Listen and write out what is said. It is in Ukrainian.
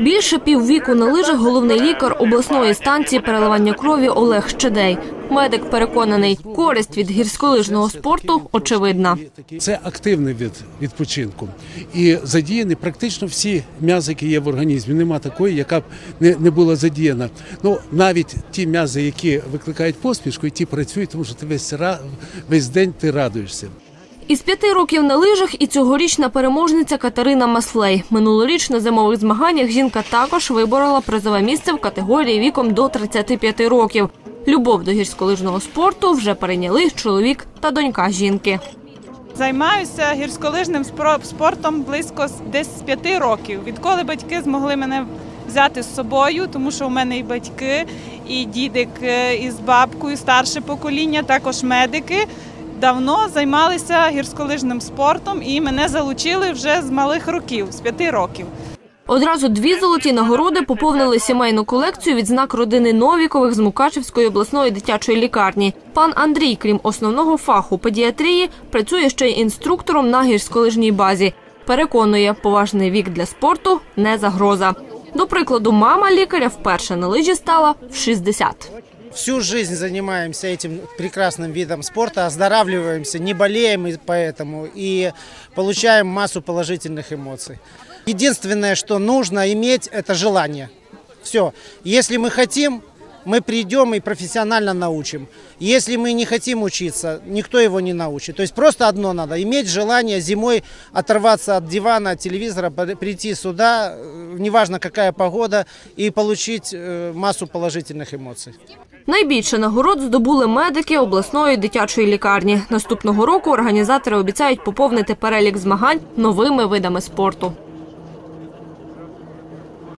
Більше піввіку на лижах головний лікар обласної станції переливання крові Олег Щедей. Медик переконаний, користь від гірськолижного спорту очевидна. Це активний вид відпочинку. І задіяні практично всі м'язи, які є в організмі. Нема такої, яка б не, не була задіяна. Ну, навіть ті м'язи, які викликають посмішку, і ті працюють, тому що ти весь, весь день ти радуєшся. Із п'яти років на лижах і цьогорічна переможниця Катерина Маслей. Минулоріч на зимових змаганнях жінка також виборола призове місце в категорії віком до 35 років. Любов до гірськолижного спорту вже перейняли чоловік та донька жінки. Займаюся гірськолижним спортом близько десь з п'яти років. Відколи батьки змогли мене взяти з собою, тому що у мене і батьки, і дідик е, із бабкою, старше покоління, також медики. Давно займалися гірськолижним спортом і мене залучили вже з малих років, з п'яти років. Одразу дві золоті нагороди поповнили сімейну колекцію відзнак родини Новікових з Мукачевської обласної дитячої лікарні. Пан Андрій, крім основного фаху педіатрії, працює ще й інструктором на гірськолижній базі. Переконує, поважний вік для спорту не загроза. До прикладу, мама лікаря вперше на лижі стала в 60. Всю жизнь занимаемся этим прекрасным видом спорта, оздоравливаемся, не болеем поэтому и получаем массу положительных эмоций. Единственное, что нужно иметь, это желание. Все. Если мы хотим, мы придем и профессионально научим. Если мы не хотим учиться, никто его не научит. То есть просто одно надо, иметь желание зимой оторваться от дивана, от телевизора, при- прийти сюда, э, неважно какая погода, и получить э, массу положительных эмоций. Найбільше нагород здобули медики обласної дитячої лікарні. Наступного року організатори обіцяють поповнити перелік змагань новими видами спорту.